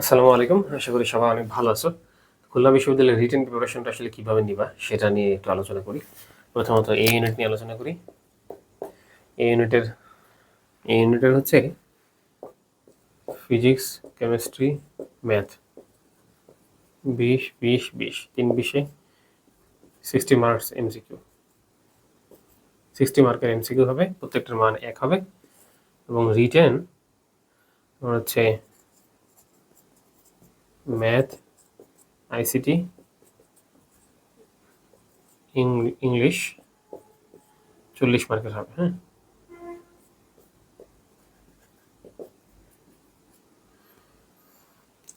আসসালামু আলাইকুম। আশা করি সবাই অনেক ভালো আছো। খুলনা বিশ্ববিদ্যালয়ের রিটেন প্রিপারেশনটা আসলে কীভাবে নিবা, সেটা নিয়ে একটু আলোচনা করি। প্রথমত এই ইউনিট নিয়ে আলোচনা করি। এই ইউনিটের এই ইউনিটের হচ্ছে ফিজিক্স কেমিস্ট্রি ম্যাথ বিশ বিশ বিশ, তিন বিশে সিক্সটি মার্কস এমসিকিউ সিক্সটি মার্কের এমসিকিউ হবে, প্রত্যেকটার মান এক হবে। এবং রিটেন হচ্ছে ম্যাথ আইসিটি ইংলিশ চল্লিশ মার্কের হবে হ্যাঁ?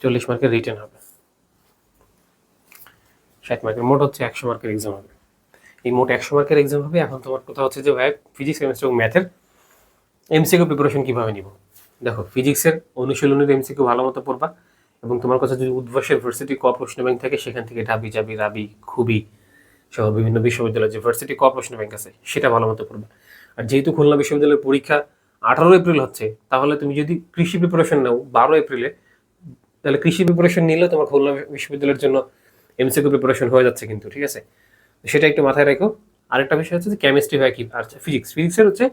চল্লিশ মার্কের রিটার্ন হবে। ষাট মার্কের মোট হচ্ছে একশো মার্কের এক্সাম হবে। এই মোট একশো মার্কের এক্সাম হবে। এখন তোমার কথা হচ্ছে যে, ভাই ফিজিক্স কেমিস্ট্রি এবং ম্যাথের এমসিকিউ প্রিপারেশন কীভাবে নিব? দেখো ফিজিক্সের অনুশীলনের এমসিকিউ ভালো মতো পড়বা। এবং তোমার কাছে যদি উদ্ভাসের ভার্সিটি ক ব্যাংক থাকে, সেখান থেকে ঢাবি জাবি, রাবি খুবই সহ বিভিন্ন বিশ্ববিদ্যালয়ের যে ভার্সিটি ক ব্যাংক আছে, সেটা ভালো মতো পড়বে আর যেহেতু খুলনা বিশ্ববিদ্যালয়ের পরীক্ষা আঠারো এপ্রিল হচ্ছে, তাহলে তুমি যদি কৃষি প্রিপারেশন নাও বারো এপ্রিলে, তাহলে কৃষি প্রিপারেশন নিলেও তোমার খুলনা বিশ্ববিদ্যালয়ের জন্য এমসিকিউ প্রিপারেশন হয়ে যাচ্ছে কিন্তু, ঠিক আছে? সেটা একটু মাথায় রাখো। আরেকটা বিষয় হচ্ছে যে কেমিস্ট্রি হয় কি? আর ফিজিক্স ফিজিক্সের হচ্ছে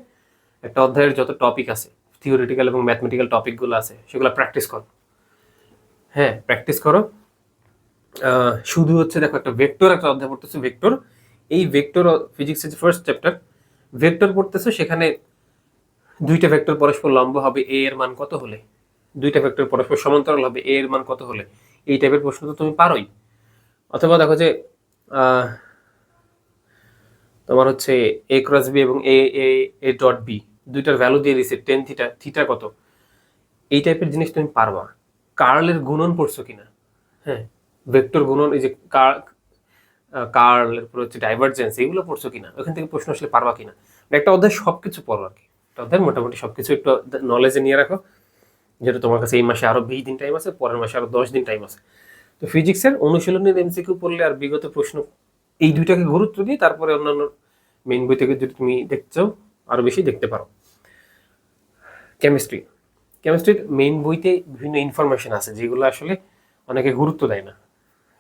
একটা অধ্যায়ের যত টপিক আছে থিওরিটিক্যাল এবং ম্যাথমেটিক্যাল টপিকগুলো আছে, সেগুলো প্র্যাকটিস করো। হ্যাঁ প্র্যাকটিস করো। শুধু হচ্ছে দেখো একটা ভেক্টর একটা অধ্যায় পড়তেছো ভেক্টর এই ভেক্টর ফিজিক্সের যে ফার্স্ট চ্যাপ্টার ভেক্টর পড়তেছো, সেখানে দুইটা ভেক্টর পরস্পর লম্ব হবে এ এর মান কত হলে? দুইটা ভেক্টর পরস্পর সমান্তরাল হবে এ এর মান কত হলে? এই টাইপের প্রশ্ন তো তুমি পারোই। অথবা দেখো যে তোমার হচ্ছে এ ক্রস বি এবং A A A dot B দুইটার ভ্যালু দিয়ে দিছে টেন থিটা থিটা কত? এই টাইপের জিনিস তুমি পারবা। কার্লের গুণন পড়ছো কিনা? হ্যাঁ ভেক্টর গুণন, এই যে কার কার্ল, এরপর হচ্ছে ডাইভারজেন্স এগুলো পড়ছো কিনা? ওখান থেকে প্রশ্ন আসলে পারবা কিনা? একটা অধ্যায় সব কিছু পড়ো আর কি। একটা অধ্যায় মোটামুটি সব কিছু একটু নলেজে নিয়ে রাখো। যেটা তোমার কাছে এই মাসে আরও বিশ দিন টাইম আছে, পরের মাসে আরও দশ দিন টাইম আছে। তো ফিজিক্সের অনুশীলনের এমসিকিউ পড়লে আর বিগত প্রশ্ন, এই দুইটাকে গুরুত্ব দিয়ে তারপরে অন্যান্য মেইন বই থেকে যদি তুমি দেখতে আরও বেশি দেখতে পারো। কেমিস্ট্রি কেমিস্ট্রির মেইন বইতে বিভিন্ন ইনফরমেশন আছে, যেগুলো আসলে অনেকে গুরুত্ব দেয় না।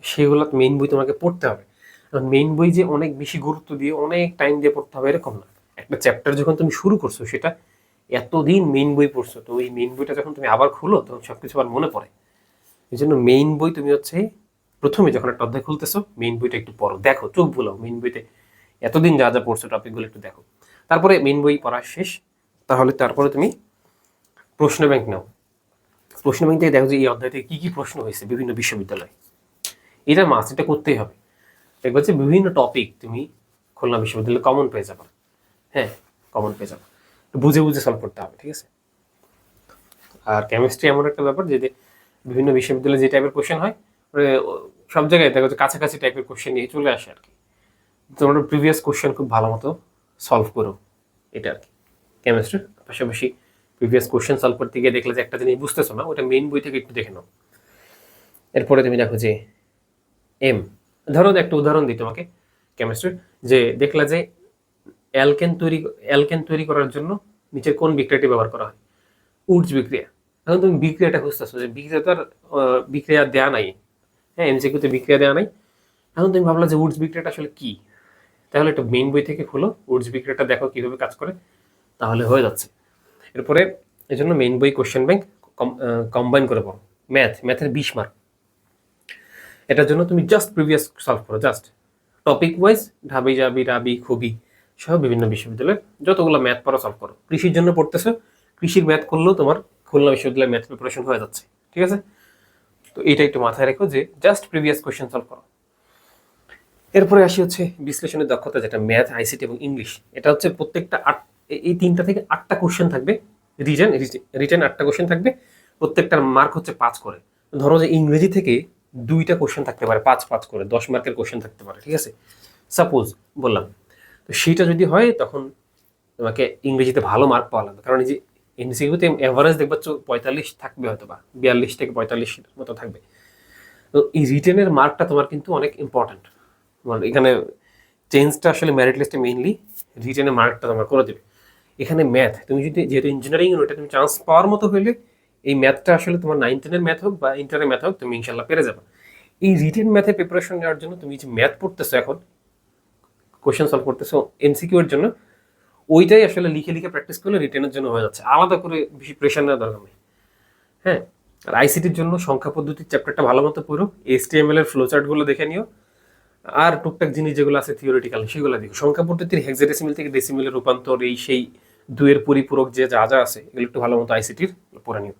সেগুলো মেইন বই তোমাকে পড়তে হবে। কারণ মেইন বই যে অনেক বেশি গুরুত্ব দিয়ে অনেক টাইম দিয়ে পড়তে হবে এরকম না। একটা চ্যাপ্টার যখন তুমি শুরু করছ, সেটা এতদিন মেইন বই পড়ছো, তো ওই মেইন বইটা যখন তুমি আবার খুলো, তখন সব কিছু আবার মনে পড়ে। এই জন্য মেইন বই তুমি হচ্ছে প্রথমে যখন একটা অধ্যায় খুলতেছো মেইন বইটা একটু পড়ো। দেখো, চোখ বুলাও মেইন বইতে। এতদিন যা যা পড়ছো টপিকগুলো একটু দেখো। তারপরে মেইন বই পড়া শেষ। তাহলে তারপরে তুমি প্রশ্ন ব্যাংক নাও। প্রশ্ন ব্যাংক থেকে দেখো যে এই অধ্যায় থেকে কী কী প্রশ্ন হয়েছে বিভিন্ন বিশ্ববিদ্যালয়ে। এটা মাস এটা করতেই হবে। দেখবে যে বিভিন্ন টপিক তুমি খুলনা বিশ্ববিদ্যালয়ে কমন পেয়ে যাবে। হ্যাঁ কমন পেয়ে যাবে। বুঝে বুঝে সলভ করতে হবে, ঠিক আছে? আর কেমিস্ট্রি এমন একটা ব্যাপার যে বিভিন্ন বিশ্ববিদ্যালয়ে যে টাইপের কোশ্চেন হয় সব জায়গায় দেখো যে কাছাকাছি টাইপের কোশ্চেন নিয়ে চলে আসে আর কি। তোমরা প্রিভিয়াস কোশ্চেন খুব ভালো মতো সলভ করো, এটা আর কি। কেমিস্ট্রির পাশাপাশি প্রিভিয়াস কোশ্চেন সলভ করতে গিয়ে দেখলে যে একটা জিনিস বুঝতেছো না ওটা মেইন বই থেকে একটু দেখে নাও। এরপরে তুমি দেখো যে এম ধরো একটা উদাহরণ দিই তোমাকে কেমিস্ট্রির যে দেখলা যে অ্যালকেন তৈরি অ্যালকেন তৈরি করার জন্য নিচের কোন বিক্রিয়াটি ব্যবহার করা হয়? উডস বিক্রিয়া। এখন তুমি বিক্রিয়াটা খুঁজতেছো যে বিক্রিয়া তো আর বিক্রিয়া দেওয়া নাই। হ্যাঁ এমসিকিউতে বিক্রিয়া দেওয়া নাই। এখন তুমি ভাবলা যে উডস বিক্রিয়াটা আসলে কি? তাহলে একটা মেইন বই থেকে খোলো উডস বিক্রিয়াটা দেখো কীভাবে কাজ করে, তাহলে হয়ে যাচ্ছে। এরপরে এই জন্য মেইন বই কোশ্চেন ব্যাংক কম্বাইন করে পড়ো। ম্যাথ ম্যাথের বিশ মার্ক এটার জন্য তুমি জাস্ট প্রিভিয়াস সলভ করো just topic wise Dhabi, Jabi, Rabi খুবই সহ বিভিন্ন বিশ্ববিদ্যালয়ে যতগুলো ম্যাথ পড়া সলভ করো। কৃষির জন্য পড়তেছো, কৃষির ম্যাথ করলেও তোমার খুলনা বিশ্ববিদ্যালয়ের ম্যাথ প্রিপারেশন হয়ে যাচ্ছে, ঠিক আছে? তো এইটা একটু মাথায় রেখো যে জাস্ট প্রিভিয়াস কোয়েশ্চেন সলভ করো। এরপরে আসি হচ্ছে বিশ্লেষণের দক্ষতা, যেটা ম্যাথ আইসিটি এবং ইংলিশ এটা হচ্ছে প্রত্যেকটা আট এই তিনটা থেকে আটটা কোশ্চেন থাকবে। রিটেন রিটেন আটটা কোশ্চেন থাকবে। প্রত্যেকটার মার্ক হচ্ছে পাঁচ করে। ধরো যে ইংরেজি থেকে দুইটা কোশ্চেন থাকতে পারে, পাঁচ পাঁচ করে, দশ মার্কের কোশ্চেন থাকতে পারে, ঠিক আছে? সাপোজ বললাম। তো সেইটা যদি হয়, তখন তোমাকে ইংরেজিতে ভালো মার্ক পাওয়া লাগবে। কারণ এই যে এমসিকিউতে এভারেজ দেখবা পঁয়তাল্লিশ থাকবে হয়তো বা বিয়াল্লিশ থেকে পঁয়তাল্লিশ মতো থাকবে। তো এই রিটেনের মার্কটা তোমার কিন্তু অনেক ইম্পর্ট্যান্ট মানে এখানে চেঞ্জটা আসলে মেরিট লিস্টে মেইনলি রিটেনের মার্কটা তোমার করে দেবে। এখানে ম্যাথ তুমি যদি যেহেতু ইঞ্জিনিয়ারিং ওটা তুমি চান্স পাওয়ার মতো হইলে, এই ম্যাথটা আসলে তোমার নাইন টেনের ম্যাথ হোক বা ইন্টারের ম্যাথ হোক, তুমি ইনশাল্লাহ পেরে যাবে। এই রিটেন ম্যাথে প্রিপারেশন নেওয়ার জন্য তুমি যে ম্যাথ পড়তেছো এখন কোয়েশ্চেন সলভ করতেছো এমসিকিউ এর জন্য, ওইটাই আসলে লিখে লিখে প্র্যাকটিস করলে রিটেনের জন্য হয়ে যাচ্ছে। আলাদা করে বেশি প্রেশার নেওয়ার দরকার নেই। হ্যাঁ আর আইসিটির জন্য সংখ্যা পদ্ধতির চ্যাপ্টারটা ভালো মতো পড়ো এসটিএমএল এর ফ্লোচার্টগুলো দেখে নিও, আর টুকটাক জিনিস যেগুলো আছে থিওরিটিক্যাল সেগুলো দেখো। সংখ্যা পদ্ধতির হেক্সাডেসিমেল থেকে ডেসিমেলের রূপান্তর, এই সেই দুয়ের পরিপূরক যে যা যা আছে, এগুলো একটু ভালো মতো আইসিটির পড়ে নিও।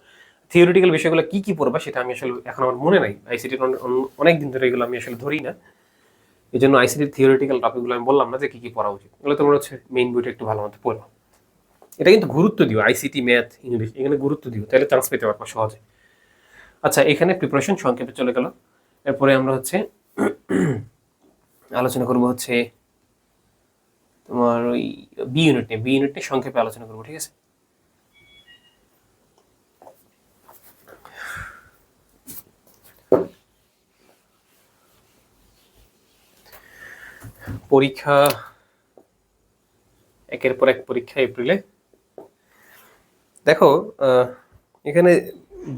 থিওরিটিক্যাল বিষয়গুলো কি কি পড়বা সেটা আমি আসলে এখন আমার মনে নাই। আইসিটির অনেক দিন ধরে এগুলো আমি আসলে ধরি না। এই জন্য আইসিটির থিওরিটিক্যাল টপিকগুলো আমি বললাম না যে কি কি পড়া উচিত। এগুলো তোমরা হচ্ছে মেইন বইটা একটু ভালো মতো পড়ো। এটা কিন্তু গুরুত্ব দিও আইসিটি ম্যাথ ইংলিশ এখানে গুরুত্ব দিও, তাহলে চান্স পেতে পারব সহজে। আচ্ছা এখানে প্রিপারেশন সংক্ষেপে চলে গেল। এরপরে আমরা হচ্ছে আলোচনা করব হচ্ছে তোমার ওই বি ইউনিট নিয়ে বি ইউনিট নিয়ে সংক্ষেপে আলোচনা করব, ঠিক আছে? পরীক্ষা, একের পর এক পরীক্ষা এপ্রিলে। দেখো এখানে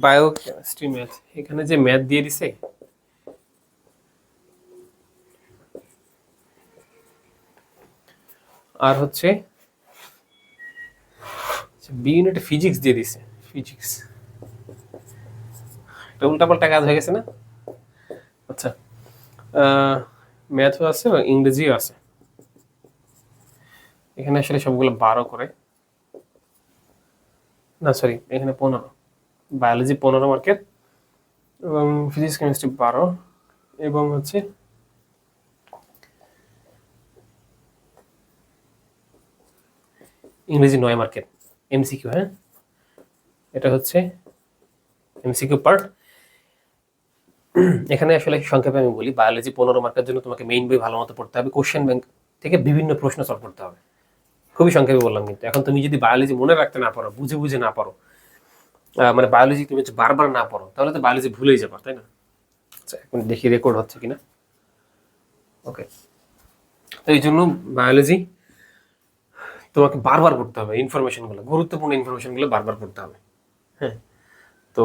বায়ো কেমিস্ট্রি ম্যাথ এখানে যে ম্যাথ দিয়ে দিছে আর হচ্ছে বি ইউনিটে ফিজিক্স দিয়ে দিছে ফিজিক্স এটা উল্টাপাল্টা কাজ হয়ে গেছে না? আচ্ছা ম্যাথও আছে এবং ইংরেজিও আছে। এখানে আসলে সবগুলো বারো করে। না সরি এখানে পনেরো। বায়োলজি পনেরো মার্কের এবং ফিজিক্স কেমিস্ট্রি বারো। এবং হচ্ছে ইংরেজি নয় মার্কের এমসিকিউ হ্যাঁ? এটা হচ্ছে এমসিকিউ পার্ট এখানে আসলে সংক্ষেপে আমি বলি বায়োলজি পনেরো মার্কের জন্য তোমাকে মেইন বই ভালো মতো পড়তে হবে কোশ্চেন ব্যাংক থেকে বিভিন্ন প্রশ্ন সলভ করতে হবে। খুবই সংক্ষেপে বললাম কিন্তু, এখন তুমি যদি বায়োলজি মনে রাখতে না পারো, বুঝে বুঝে না পারো মানে বায়োলজি তুমি বারবার না পড়ো, তাহলে তো বায়োলজি ভুলেই যাবে, তাই না? আচ্ছা এখন দেখি রেকর্ড হচ্ছে কিনা। ওকে তো এই জন্য বায়োলজি তোমাকে বারবার পড়তে হবে ইনফরমেশনগুলো গুরুত্বপূর্ণ ইনফরমেশনগুলো বারবার পড়তে হবে। হ্যাঁ? তো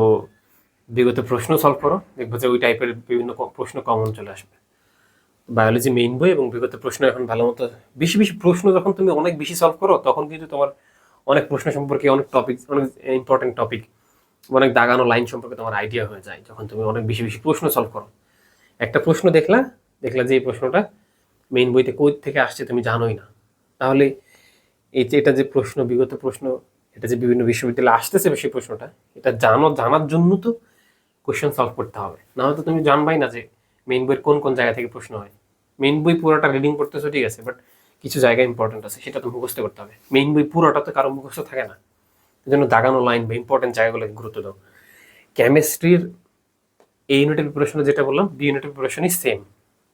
বিগত প্রশ্ন সলভ করো, দেখব যে ওই টাইপের বিভিন্ন প্রশ্ন কমন চলে আসবে। বায়োলজি মেইন বই এবং বিগত প্রশ্ন এখন ভালো মতো, বেশি বেশি প্রশ্ন যখন তুমি অনেক বেশি সলভ করো, তখন কিন্তু তোমার অনেক প্রশ্ন সম্পর্কে অনেক টপিক অনেক ইম্পর্টেন্ট টপিক অনেক দাগানো লাইন সম্পর্কে তোমার আইডিয়া হয়ে যায় যখন তুমি অনেক বেশি বেশি প্রশ্ন সলভ করো। একটা প্রশ্ন দেখলা দেখলা যে এই প্রশ্নটা মেইন বইতে কই থেকে আসছে তুমি জানোই না। তাহলে এই যে এটা যে প্রশ্ন, বিগত প্রশ্ন, এটা যে বিভিন্ন বিশ্ববিদ্যালয়ে আসতেছে বেশি প্রশ্নটা, এটা জানো, জানার জন্য তো কোশ্চেন সলভ করতে হবে। না হয়তো তুমি জানবাই না যে মেইন বইয়ের কোন কোন জায়গা থেকে প্রশ্ন হয়। মেইন বই পুরোটা রিডিং করতেছো, ঠিক আছে বাট কিছু জায়গা ইম্পর্টেন্ট আছে, সেটা তো মুখস্থ করতে হবে। মেইন বই পুরোটা তো কারও মুখস্থ থাকে না। এই জন্য দাগানো লাইন বা ইম্পর্টেন্ট জায়গাগুলোকে গুরুত্ব দাও। কেমিস্ট্রির এই ইউনিটের প্রিপারেশনে যেটা বললাম বি ইউনিটের প্রিপারেশনই সেম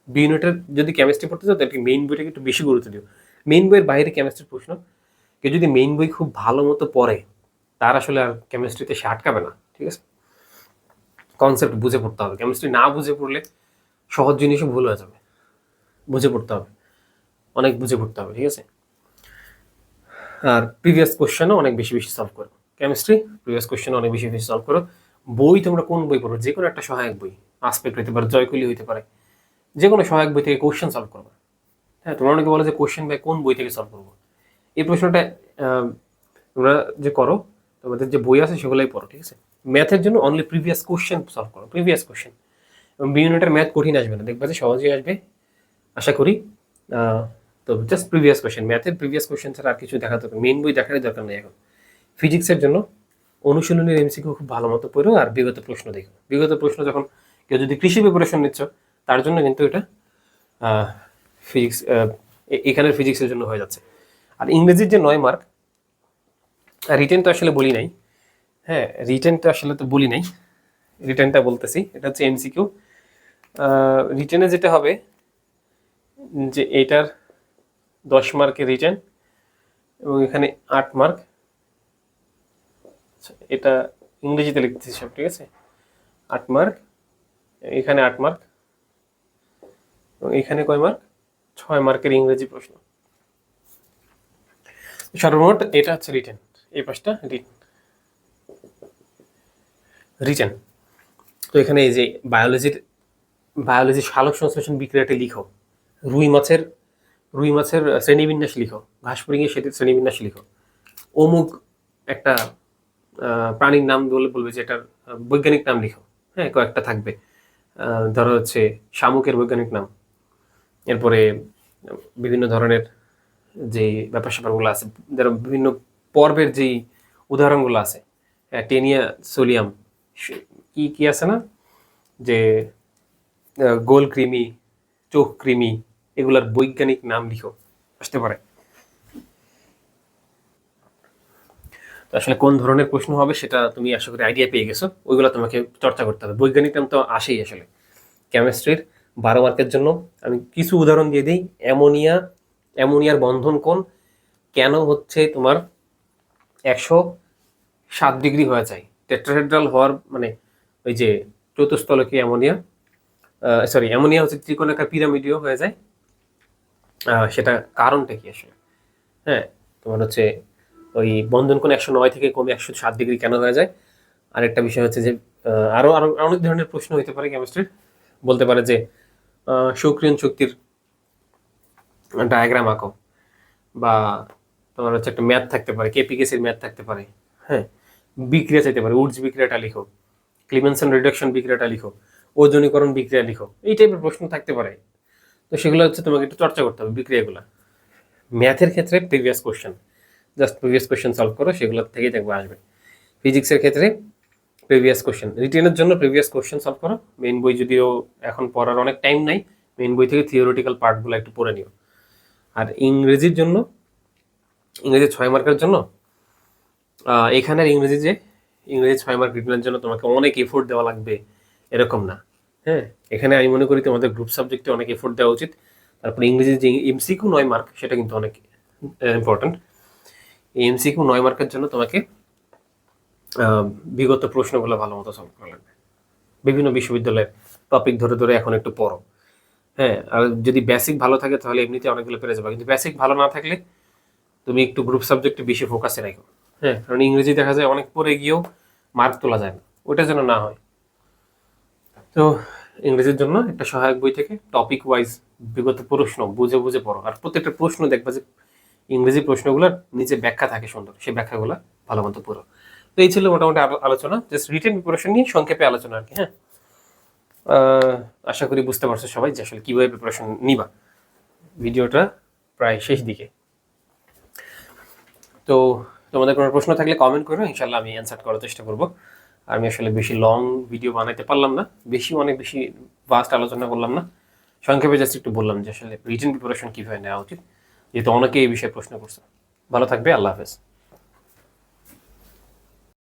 বি ইউনিটের যদি কেমিস্ট্রি পড়তে চাও, তাহলে মেইন বইটাকে একটু বেশি গুরুত্ব দিও। মেইন বইয়ের বাইরে কেমিস্ট্রির প্রশ্ন, কেউ যদি মেইন বই খুব ভালো মতো পড়ে, তার আসলে আর কেমিস্ট্রিতে সে আটকাবে না, ঠিক আছে? কনসেপ্ট বুঝে পড়তে হবে। কেমিস্ট্রি না বুঝে পড়লে সহজ জিনিসও ভুল হয়ে যাবে। বুঝে পড়তে হবে। অনেক বুঝে পড়তে হবে, ঠিক আছে? আর প্রিভিয়াস কোশ্চেনও অনেক বেশি বেশি সলভ করো। কেমিস্ট্রি প্রিভিয়াস কোশ্চেন অনেক বেশি বেশি সলভ করো। বই তোমরা কোন বই পড়ো? যে কোনো একটা সহায়ক বই আসপেক্ট হইতে পারে, জয়কলি হইতে পারে। যে কোনো সহায়ক বই থেকে কোশ্চেন সলভ করবে। হ্যাঁ তোমরা অনেকে বলো যে কোশ্চেন বাই কোন বই থেকে সলভ করব? এই প্রশ্নটা তোমরা যে করো, তোমাদের যে বই আছে সেগুলোই পড়ো, ঠিক আছে? ম্যাথের জন্য অনলি প্রিভিয়াস কোশ্চেন সলভ করো প্রিভিয়াস কোশ্চেন এবং বি ইউনিটের ম্যাথ কঠিন আসবে না, দেখবা যে সহজেই আসবে, আশা করি। তো জাস্ট প্রিভিয়াস কোশ্চেন ম্যাথের প্রিভিয়াস কোশ্চেন ছাড়া আর কিছু দেখা দরকার মেন বই দেখারই দরকার নেই এখন। ফিজিক্সের জন্য অনুশীলনের এমসিকিউ খুব ভালো মতো পড়ো আর বিগত প্রশ্ন দেখো। বিগত প্রশ্ন যখন কেউ যদি কৃষি প্রিপারেশন নিচ্ছ, তার জন্য কিন্তু এটা ফিজিক্স এখানের ফিজিক্সের জন্য হয়ে যাচ্ছে। আর ইংরেজির যে নয় মার্ক রিটেন তো আসলে বলি নাই। হ্যাঁ রিটেনটা আসলে তো বলি নাই। রিটেনটা বলতেছি এটা হচ্ছে এমসিকিউ রিটেনে যেটা হবে যে এটার দশ মার্কের রিটেন এবং এখানে আট মার্ক আচ্ছা, এটা ইংরেজিতে লিখতেছি সব ঠিক আছে? আট মার্ক এখানে আট মার্ক এবং এখানে কয় মার্ক ছয় মার্কের ইংরেজি প্রশ্ন। সর্বমোট এটা হচ্ছে রিটেন এই পাঁচটা রিটেন রিটেন তো এখানে এই যে বায়োলজির বায়োলজির সালোক সংশ্লেষণ বিক্রিয়াটি লিখো। রুই মাছের রুই মাছের শ্রেণীবিন্যাস লিখো। ঘাস ফড়িংয়ের সেটির শ্রেণীবিন্যাস লিখো। অমুক একটা প্রাণীর নাম বলে বলবে যে এটার বৈজ্ঞানিক নাম লিখো। হ্যাঁ কয়েকটা থাকবে। ধরো হচ্ছে শামুকের বৈজ্ঞানিক নাম। এরপরে বিভিন্ন ধরনের যে ব্যাপার স্যাপারগুলো আছে ধরো বিভিন্ন পর্বের যেই উদাহরণগুলো আছে টেনিয়া সোলিয়াম কি কি আছে না? যে গোল কৃমি, চোখ কৃমি, এগুলার বৈজ্ঞানিক নাম লিখো, আসতে পারে। তো আসলে কোন ধরনের প্রশ্ন হবে সেটা তুমি আশা করি আইডিয়া পেয়ে গেছো, ওইগুলো তোমাকে চর্চা করতে হবে। বৈজ্ঞানিক নাম তো আসেই আসলে। কেমিস্ট্রির বারো মার্কের জন্য। আমি কিছু উদাহরণ দিয়ে দিই। অ্যামোনিয়া, অ্যামোনিয়ার বন্ধন কোণ কেন হচ্ছে তোমার একশো সাত ডিগ্রি হয়ে যায়? টেট্রাহেড্রাল হওয়ার মানে ওই যে চতুস্থলকে অ্যামোনিয়া সরি অ্যামোনিয়া হচ্ছে ত্রিকোণাকার পিরামিডীয় হয়ে যায়। সেটা কারণটা কি আসলে? হ্যাঁ তোমার হচ্ছে ওই বন্ধন কোণ একশো নয় থেকে কমে একশো সাত ডিগ্রি কেন হয়ে যায়? আরেকটা বিষয় হচ্ছে যে আরও আরও আরও অনেক ধরনের প্রশ্ন হতে পারে কেমিস্ট্রির বলতে পারে যে আহ, সক্রিয়ণ শক্তির ডায়াগ্রাম আঁকো। বা তোমার হচ্ছে একটা ম্যাথ থাকতে পারে কেপিকেসির ম্যাথ থাকতে পারে। হ্যাঁ বিক্রিয়া চাইতে পারে উডস বিক্রিয়াটা লিখো ক্লিমেনসন রিডাকশন বিক্রিয়াটা লিখো ওজনীকরণ বিক্রিয়া লিখো এই টাইপের প্রশ্ন থাকতে পারে। তো সেগুলো হচ্ছে তোমাকে একটু চর্চা করতে হবে বিক্রিয়াগুলো। ম্যাথের ক্ষেত্রে previous question just previous question solve করো সেগুলো থেকেই দেখব আসবে। ফিজিক্সের ক্ষেত্রে প্রিভিয়াস কোশ্চেন রিটেনের জন্য প্রিভিয়াস কোশ্চেন সলভ করো। মেইন বই যদিও এখন পড়ার অনেক টাইম নাই মেইন বই থেকে থিওরিটিক্যাল পার্টগুলো একটু পড়ে নিও। আর ইংরেজির জন্য ইংরেজি ছয় মার্কের জন্য আহ, এখানের ইংরেজি যে ইংরেজি ছয় মার্ক রিটেনের জন্য তোমাকে অনেক এফোর্ট দেওয়া লাগবে এরকম না। হ্যাঁ এখানে আমি মনে করি তোমাদের গ্রুপ সাবজেক্টে অনেক এফোর্ট দেওয়া উচিত। তারপর ইংরেজি যে এমসিকিউ নয় মার্ক সেটা কিন্তু অনেক ইম্পর্ট্যান্ট এই এমসিকিউ নয় মার্কের জন্য তোমাকে বিগত প্রশ্নগুলো ভালো মতো সলভ করা লাগবে। বিভিন্ন বিশ্ববিদ্যালয়ের টপিক ধরে ধরে এখন একটু পড়ো। হ্যাঁ আর যদি বেসিক ভালো থাকে তাহলে এমনিতে অনেকগুলো পেরে যাবে। কিন্তু বেসিক ভালো না থাকলে তুমি একটু গ্রুপ সাবজেক্টে বেশি ফোকাসে রাখো। হ্যাঁ কারণ ইংরেজি দেখা যায় অনেক পরে গিয়েও মার্ক তোলা যায় না। ওটা যেন না হয়। তো ইংরেজির জন্য একটা সহায়ক বই থেকে টপিক ওয়াইজ বিগত প্রশ্ন বুঝে বুঝে পড়ো। আর প্রত্যেকটা প্রশ্ন দেখবা যে ইংরেজি প্রশ্নগুলোর নিচে ব্যাখ্যা থাকে সুন্দর। সেই ব্যাখ্যাগুলো ভালো মতো পড়ো। তো এই ছিল মোটামুটি আলোচনা। জাস্ট রিটেন প্রিপারেশন নিয়ে সংক্ষেপে আলোচনা আর কি হ্যাঁ? আশা করি বুঝতে পারছ সবাই যে আসলে কীভাবে প্রিপারেশন নিবা। ভিডিওটা প্রায় শেষ দিকে। তো তোমাদের কোনো প্রশ্ন থাকলে কমেন্ট করো ইনশাল্লাহ আমি অ্যান্সার করার চেষ্টা করব। আমি আসলে বেশি লং ভিডিও বানাইতে পারলাম না, বেশি অনেক বেশি ভাস্ট আলোচনা করলাম না। সংক্ষেপে জাস্ট একটু বললাম যে আসলে রিটেন প্রিপারেশন কীভাবে নেওয়া উচিত, যেহেতু অনেকে এই বিষয়ে প্রশ্ন করছে। ভালো থাকবে, আল্লাহ হাফেজ।